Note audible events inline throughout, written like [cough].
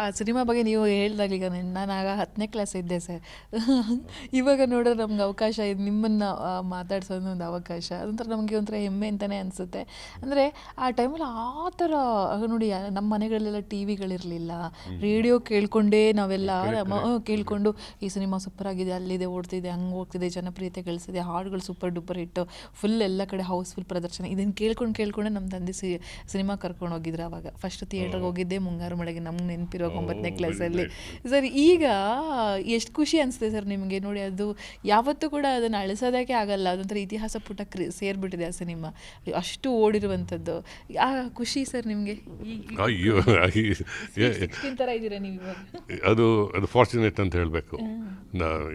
ಆ ಸಿನಿಮಾ ಬಗ್ಗೆ ನೀವು ಹೇಳ್ದಾಗ ಈಗ ನಾನು ಆಗ ಹತ್ತನೇ ಕ್ಲಾಸ್ ಇದ್ದೆ ಸರ್ [laughs] ಇವಾಗ ನೋಡಿದ್ರೆ ನಮ್ಗೆ ಅವಕಾಶ ಇದು. ನಿಮ್ಮನ್ನು ಮಾತಾಡ್ಸೋದು ಒಂದು ಅವಕಾಶ. ಅದೊಂಥರ ನಮಗೆ ಒಂಥರ ಹೆಮ್ಮೆ ಅಂತಲೇ ಅನಿಸುತ್ತೆ. ಅಂದರೆ ಆ ಟೈಮಲ್ಲಿ ಆ ಥರ ನೋಡಿ ನಮ್ಮ ಮನೆಗಳಲ್ಲೆಲ್ಲ ಟಿ ವಿಗಳಿರಲಿಲ್ಲ ರೇಡಿಯೋ ಕೇಳ್ಕೊಂಡೇ ನಾವೆಲ್ಲ ಕೇಳ್ಕೊಂಡು. ಈ ಸಿನಿಮಾ ಸೂಪರ್ ಆಗಿದೆ ಅಲ್ಲಿದೆ ಓಡ್ತಿದೆ ಹಂಗೆ ಹೋಗ್ತಿದೆ ಜನಪ್ರಿಯತೆ ಗಳಿಸಿದೆ ಹಾಡುಗಳು ಸೂಪರ್ ಡೂಪರ್ ಹಿಟ್ಟು ಫುಲ್ ಎಲ್ಲ ಕಡೆ ಹೌಸ್ಫುಲ್ ಪ್ರದರ್ಶನ. ಇದನ್ನು ಕೇಳ್ಕೊಂಡು ಕೇಳ್ಕೊಂಡೆ ನಮ್ಮ ತಂದೆ ಸಿನಿಮಾ ಕರ್ಕೊಂಡು ಹೋಗಿದ್ರು ಅವಾಗ. ಫಸ್ಟ್ ಥಿಯೇಟ್ರಿಗೆ ಹೋಗಿದ್ದೆ ಮುಂಗಾರು ಮಳೆಗೆ ನಮ್ಗೆ ನೆನಪಿರೋ ಒಂಬತ್ತನೇ ಕ್ಲಾಸಲ್ಲಿ ಸರ್ ಈಗ ಎಷ್ಟು ಖುಷಿ ಅನಿಸ್ತೆ ಸರ್ ನಿಮಗೆ ನೋಡಿ ಅದು ಯಾವತ್ತೂ ಕೂಡ ಅದನ್ನು ಅಳಿಸೋದಕ್ಕೆ ಆಗಲ್ಲ ಅದೊಂಥರ ಇತಿಹಾಸ ಪುಟ ಕ್ರಿ ಸೇರಿಬಿಟ್ಟಿದೆ ಆ ಸಿನಿಮಾ ಅಷ್ಟು ಓಡಿರುವಂಥದ್ದು ಆ ಖುಷಿ ಸರ್ ನಿಮಗೆ ಅಯ್ಯೋ ಥರ ಇದ್ದೀರಾ ನೀವು ಇವಾಗ ಅದು ಅದು ಫಾರ್ಚುನೇಟ್ ಅಂತ ಹೇಳಬೇಕು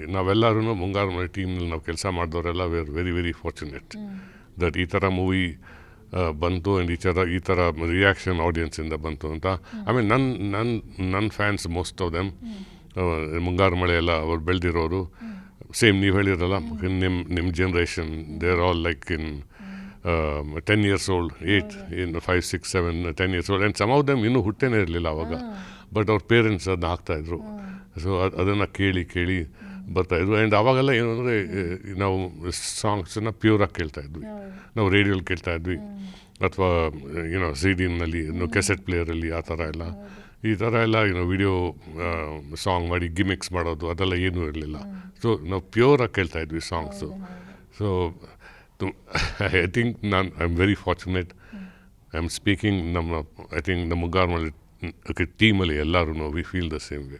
ನಾವೆಲ್ಲರೂ ಮುಂಗಾರು ಟೀಮ್ನಲ್ಲಿ ನಾವು ಕೆಲಸ ಮಾಡಿದವರೆಲ್ಲ very very very fortunate that ಈ ಥರ ಮೂವಿ ಬಂತು ಆ್ಯಂಡ್ ಈ ಥರ ಈ ಥರ ರಿಯಾಕ್ಷನ್ ಆಡಿಯನ್ಸಿಂದ ಬಂತು ಅಂತ. ಆಮೇಲೆ ನನ್ನ ನನ್ನ ನನ್ನ ಫ್ಯಾನ್ಸ್ ಮೋಸ್ಟ್ ಆಫ್ ದೆಮ್ ಮುಂಗಾರು ಮಳೆ ಎಲ್ಲ ಅವ್ರು ಬೆಳೆದಿರೋರು. ಸೇಮ್ ನೀವು ಹೇಳಿರಲ್ಲ ನಿಮ್ಮ ನಿಮ್ಮ generation they are all like in ten years old eight in five six seven ten years old and some of them ಇನ್ನೂ ಹುಟ್ಟೇನೇ ಇರಲಿಲ್ಲ ಅವಾಗ. ಬಟ್ ಅವ್ರ ಪೇರೆಂಟ್ಸ್ ಅದನ್ನ ಹಾಕ್ತಾಯಿದ್ರು ಸೊ ಅದನ್ನು ಕೇಳಿ ಕೇಳಿ ಬರ್ತಾಯಿದ್ರು ಆ್ಯಂಡ್ ಅವಾಗೆಲ್ಲ ಏನು ಅಂದರೆ ನಾವು ಸಾಂಗ್ಸನ್ನು ಪ್ಯೂರಾಗಿ ಕೇಳ್ತಾ ಇದ್ವಿ. ನಾವು ರೇಡಿಯೋಲಿ ಕೇಳ್ತಾ ಇದ್ವಿ. ಅಥವಾ ಏನೋ ಸಿ ಡಿನಲ್ಲಿ ಕೆಸೆಟ್ ಪ್ಲೇಯರಲ್ಲಿ ಆ ಥರ ಎಲ್ಲ. ಈ ಥರ ಎಲ್ಲ ಏನೋ ವಿಡಿಯೋ ಸಾಂಗ್ ಮಾಡಿ ಗಿಮಿಕ್ಸ್ ಮಾಡೋದು ಅದೆಲ್ಲ ಏನೂ ಇರಲಿಲ್ಲ. ಸೊ ನಾವು ಪ್ಯೂರಾಗಿ ಕೇಳ್ತಾ ಇದ್ವಿ ಸಾಂಗ್ಸು ಸೊ ಐ ಥಿಂಕ್ ನಾನು I am very fortunate I am speaking ನಮ್ಮ ಐ ಥಿಂಕ್ ನಮ್ಮ ಗಾರ್ಮಲ್ಲಿ ಟೀಮಲ್ಲಿ ಎಲ್ಲರೂ we feel the same way